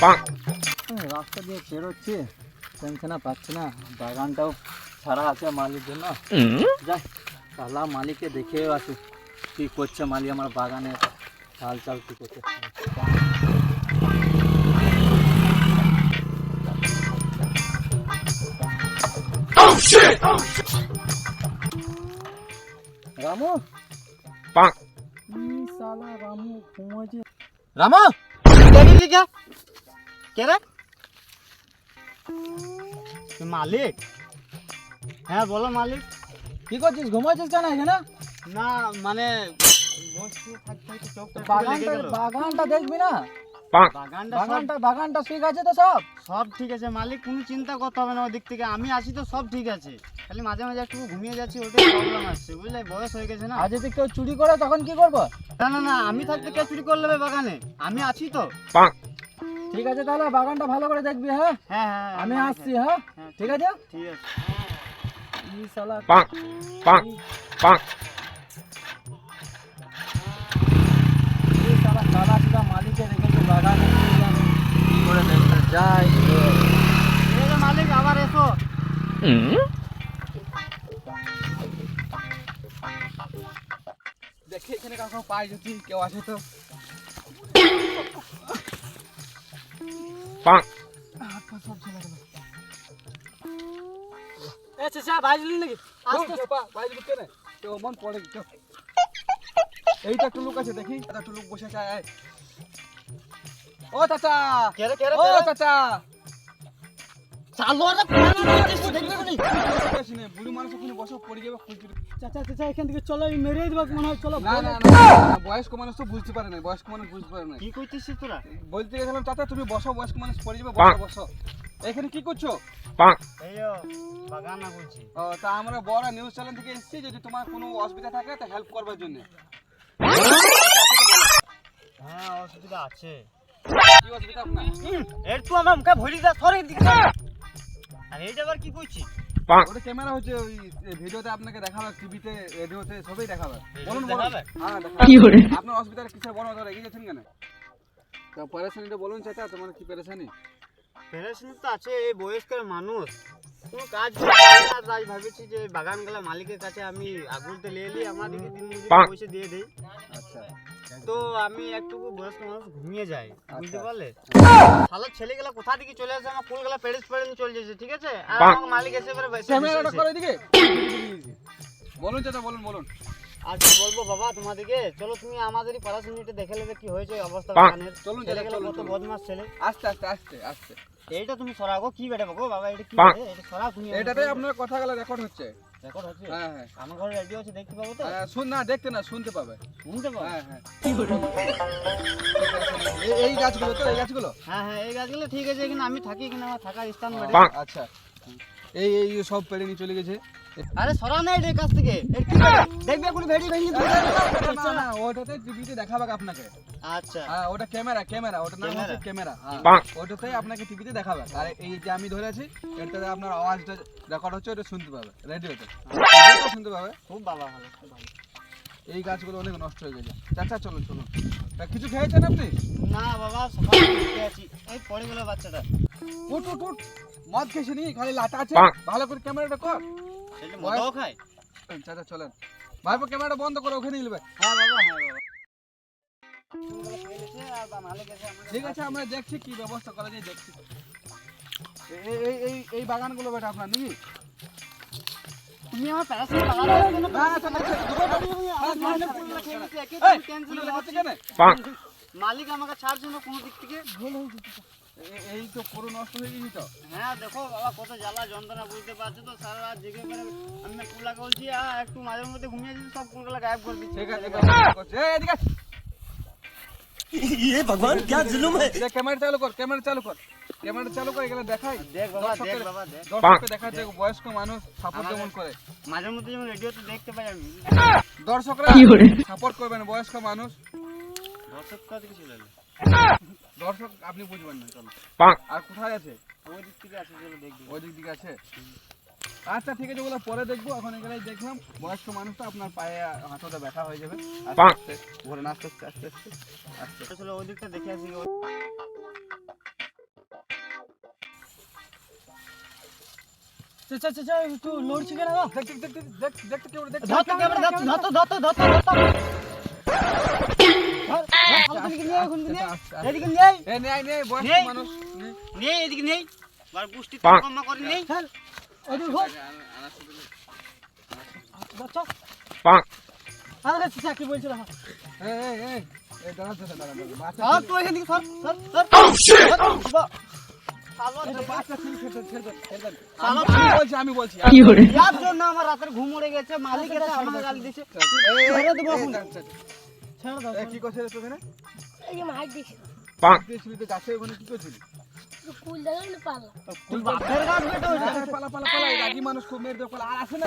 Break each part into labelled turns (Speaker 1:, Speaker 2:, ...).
Speaker 1: হুম, রাস্তা দিয়ে পেরোচ্ছি টেনশনে পাচ্ছি না বাগানটাও ছাড়া আছে মালির জন্য যাই তাহলে মালিককে দেখেও আসি কি করছে মালিক আমার বাগানে হাল চাল কি করছে রামু ই শালা রামু ঘুমাচ্ছে রামু
Speaker 2: দেখি क्या কে রে? মালিক? হ্যাঁ বলো মালিক।
Speaker 1: কি করছিস? ঘুমাচ্ছিস কেন এখানে?
Speaker 2: না মানে
Speaker 1: বাগানটা দেখবি না?
Speaker 2: বাগানটা
Speaker 1: বাগানটা বাগানটা ঠিক আছে তো সব?
Speaker 2: সব ঠিক আছে মালিক কোনো চিন্তা করতে হবে না ওদিক থেকে। আমি আসি তো সব ঠিক আছে। খালি মাঝে মাঝে একটু ঘুমিয়ে যাচ্ছি ওটাই প্রবলেম আসছে বুঝলে? বয়স হয়ে গেছে না?
Speaker 1: আজ যদি কেউ চুরি করে তখন কি করব?
Speaker 2: না না না আমি থাকতে কে চুরি করে নেবে বাগানে? আমি আছি তো।
Speaker 1: ঠিক আছে তাহলে বাগানটা ভালো করে দেখবি হ্যাঁ?
Speaker 2: হ্যাঁ হ্যাঁ
Speaker 1: আমি আসছি হ্যাঁ?
Speaker 2: হ্যাঁ,
Speaker 1: ঠিক আছে?
Speaker 2: ঠিক আছে।
Speaker 1: ই শালা। ই শালা কালা সিধা মালিকে রেখেছে বাগানে কি জানি। কি করে দেখতে যাই।
Speaker 2: এই যে মালিক আবার এসো।
Speaker 1: দেখি এখানে কাউকে পাই যদি কেউ আসে তো। মন পড়ে এইটা একটু লোক আছে দেখি। একটা একটু লোক বসে আছে। ও চাচা!
Speaker 2: কে রে কে রে
Speaker 1: ও চাচা! বয়স্ক মানুষ তো বুঝতে পারে না বয়স্ক মানুষ বুঝতে পারে না
Speaker 2: কি কইতেছিস তোরা?
Speaker 1: বলতে গেছিলাম চাচা তুমি বসো বয়স্ক মানুষ পড়ে যাবে বসো বসো। এখানে কি করছ? ও, তা আমরা বড় নিউজ চ্যানেল থেকে এসেছি যদি তোমার কোনো অসুবিধা থাকে তো হেল্প করবার জন্য।
Speaker 2: হ্যাঁ অসুবিধা আছে।
Speaker 1: কি অসুবিধা আপনার?
Speaker 2: এর তো আমার মুখে ভরি দা সরে দিকে আর এইটা আবার কি কইছি
Speaker 1: ওটা ক্যামেরা হচ্ছে ওই ভিডিওতে আপনাকে দেখাবে টিভিতে রেডিওতে সবই দেখাবে। বলুন বলুন? হ্যাঁ। আপনার অসুবিধাটা কিসের? বড় ধরে এগিয়ে গেছেন কেন? তা পরেশানিটা বলুন চাচা তোমার কি পেরেশানি?
Speaker 2: পেরেশানি তো আছে এই বয়স্কের মানুষ। কোনো কাজ করতে তাই ভাবেছি যে বাগান গেলা মালিকের কাছে আমি আগুনতে নিয়ে এলি আমাদেরকে দিন পয়সা দিয়ে দেই
Speaker 1: আচ্ছা।
Speaker 2: তো আমি একটু বয়স্ক মানুষ ঘুমিয়ে যাই বুঝতে
Speaker 1: আচ্ছা।
Speaker 2: পারলে? শালা ছেলে গেলা কোথা থেকে চলে আসে? আমার ফুল গেলা পেরেস পেরেন চলে যাচ্ছে ঠিক আছে? আর আমাকে মালিক এসে বসে
Speaker 1: ক্যামেরাটা করে দিকে বলুন চাচা বলুন বলুন।
Speaker 2: আর কি বলব বাবা তোমাদেরকে। চলো তুমি আমাদেরই পড়াশোনাটা দেখে নেবে কি হয়েছে এই অবস্থা
Speaker 1: চলুন
Speaker 2: কত বদমাস ছেলে।
Speaker 1: আস্তে আস্তে আস্তে আস্তে।
Speaker 2: এইটা তুমি সরাগো কি বেটা বাবা এটা কি? এটা সরাও তুমি
Speaker 1: এটাতে আপনার কথাগুলো রেকর্ড হচ্ছে।
Speaker 2: রেকর্ড হচ্ছে?
Speaker 1: হ্যাঁ হ্যাঁ।
Speaker 2: আমার ঘরে রেডিও আছে দেখতে পাবো তো?
Speaker 1: হ্যাঁ, শুন না দেখতে না শুনতে পাবে।
Speaker 2: শুনতে পাবে?
Speaker 1: হ্যাঁ হ্যাঁ। এই- এই গাছগুলো তো এই গাছগুলো?
Speaker 2: হ্যাঁ হ্যাঁ এই গাছগুলো ঠিক আছে এখানে আমি থাকি এখানে আমার থাকার স্থান
Speaker 1: আচ্ছা। এই এই সব পেড়ে নিয়ে চলে গেছে।
Speaker 2: আরে সরা না এর কাছ থেকে? দেখবে কোনো ভেড়ি ভেঙে
Speaker 1: না, না, ওটাতে টিভিতে দেখাবে আপনাকে।
Speaker 2: আচ্ছা।
Speaker 1: হ্যাঁ ওটা ক্যামেরা ক্যামেরা ওটা নাম হচ্ছে ক্যামেরা ওটাতেই আপনাকে টিভিতে দেখাবে আর এই যে আমি ধরে আছি এটাতে আপনার আওয়াজটা রেকর্ড হচ্ছে ওটা শুনতে পাবে। রেডিওতে শুনতে পাবে?
Speaker 2: খুব ভালো খুব ভালো।
Speaker 1: এই গাছগুলো অনেক নষ্ট হয়ে গেছে। চাচা চলুন চলুন। তা কিছু খেয়েছেন আপনি?
Speaker 2: না বাবা সকালে আছি এই পড়ে গেল বাচ্চাটা।
Speaker 1: উঠ উঠ উঠ। মদ খেয়েছে নি? খালি লাটা আছে? ভালো করে ক্যামেরাটা কর।
Speaker 2: সেটা মদও খায়।
Speaker 1: চাচা চলেন। ভাইপো ক্যামেরাটা বন্ধ করে ওখানে নিলবে
Speaker 2: হ্যাঁ বাবা হ্যাঁ বাবা।
Speaker 1: ঠিক আছে আমরা দেখছি কি ব্যবস্থা করা যায় দেখছি। এই- এই এই বাগানগুলো বেটা আপনার নাকি?
Speaker 2: তুমি আমার
Speaker 1: না না?
Speaker 2: মালিক আমাকে ছাড়ছে না কোনো দিক থেকে
Speaker 1: এ- এই তো পুরো নষ্ট হয়ে গেছি তো
Speaker 2: হ্যাঁ দেখো বাবা কত জ্বালা যন্ত্রণা বুঝতে পারছো তো সারা রাত জেগে করে আমি কুলাকে বলছি আর একটু মাঝে মধ্যে ঘুমিয়ে যাচ্ছি সব কুলগুলো গায়েব করে দিচ্ছি
Speaker 1: ঠিক আছে ব্যবস্থা করছি। এই, এদিকে আয়।
Speaker 3: ये भगवान क्या जुलुम है
Speaker 1: দেখ, ক্যামেরা চালু কর ক্যামেরা চালু কর ক্যামেরা চালু করে গেলে দেখাই
Speaker 2: দেখ বাবা দেখ
Speaker 1: দর্শকের-
Speaker 2: বাবা দেখ
Speaker 1: দর্শককে দেখা যায় বয়স্ক মানুষ সাপোর্ট
Speaker 2: আমাদের-
Speaker 1: যেমন করে
Speaker 2: মাঝে মধ্যে যেমন রেডিওতে দেখতে পাই আমি
Speaker 1: দর্শকরা সাপোর্ট করবেন বয়স্ক মানুষ
Speaker 2: দর্শক কোথা থেকে চলে এলো
Speaker 1: দর্শক আপনি বুঝবেন না চলো। আর কোথায় আছে?
Speaker 2: ওই দিক থেকে আছে চলো দেখবি।
Speaker 1: ওই দিক থেকে আছে। আচ্ছা ঠিক আছে ওগুলো পরে দেখব। এখন এখানে দেখলাম। বয়স্ক মানুষ তো আপনার পায়ে হাঁটুতে ব্যথা হয়ে যাবে। আস্তে ঘরে আস্তে আস্তে আস্তে আস্তে আস্তে
Speaker 2: আসলে ওই দিকটা দেখে আসি।
Speaker 4: একটু লড়ছি কেন? দেখ
Speaker 1: দেখ দেখ দেখ দেখ দেখ দেখ দেখ দেখ
Speaker 4: দেখ দেখ দেখ দেখ দেখ দেখ দেখ দেখ তো, ধর তো, ধর তো। ধর, ধর, আলোটা এদিকে নিয়ে আয়, ওখান থেকে নিয়ে আয়। এদিকে নিয়ে আয়।
Speaker 1: এ নে আই নে বয়স্ক
Speaker 2: নেই।
Speaker 1: মানুষ নে।
Speaker 2: নেই এদিকে নেই আর পুষ্টি কম্মা করে নেই
Speaker 4: চল, ওদিকে ঘোর। ধর, চল। আরে, চাচা, কি বলছিল? হ্যাঁ।
Speaker 1: আমি বলছি
Speaker 2: যার জন্য আমার রাতের ঘুম উড়ে গেছে মালিক এসে আমাকে গালি দিছে
Speaker 1: ছেড়ে
Speaker 2: দেবো এখন।
Speaker 4: ছেড়ে দাও,
Speaker 1: কি করছিস তোকে না?
Speaker 5: এই যে মাছ দিছি।
Speaker 1: তুই তো গাছে ওখানে কি করছিলি?
Speaker 5: কুল দেখে না পারলাম
Speaker 2: বাপের গাছ বেটা ওইটা
Speaker 1: পালা পালা পালা এই মানুষ খুব মেরে দেবে আর আসে না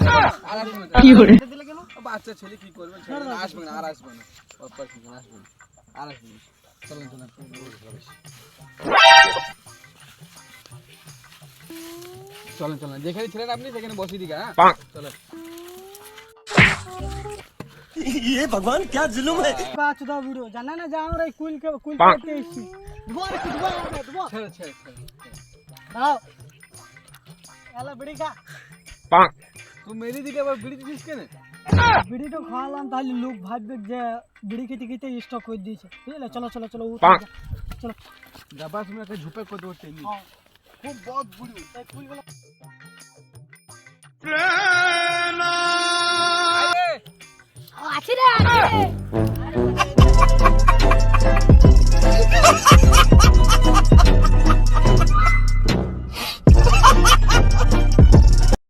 Speaker 1: আর আসবে না।
Speaker 2: কেটে দিলে কেন?
Speaker 1: বাচ্চা ছেলে কি করবে? আসবে না আর আসবে না। বাপ্পা কি আসবে? না আর আসবে না। চলেন চলেন চলেন চলেন যেখানে ছিলেন আপনি সেখানে বসিয়ে দিকে হ্যাঁ? চলেন।
Speaker 4: বাচ দাও ভিডিও জানা না যে আমরা এই কুল কে কুল করতে এসেছি ধোয়া একটু ধোয়া আমরা ধোয়া
Speaker 1: ছেড়ে ছেড়ে ছেড়ে
Speaker 4: দাও এলা বিড়ি খা
Speaker 1: তুই মেরে দিকে আবার বিড়ি দিছিস কেন
Speaker 4: বিড়ি তো খাওয়ালাম তাহলে লোক ভাববে যে বিড়ি খেতে খেতে স্টক করে দিয়েছে বুঝলে চলো চলো চলো চলো
Speaker 1: যাবা তুমি একটা ঝুপে করে দেবো টেনি
Speaker 4: হ্যাঁ।
Speaker 1: খুব বহুত বুড়ি
Speaker 4: এই কুলগুলো
Speaker 2: প্রেম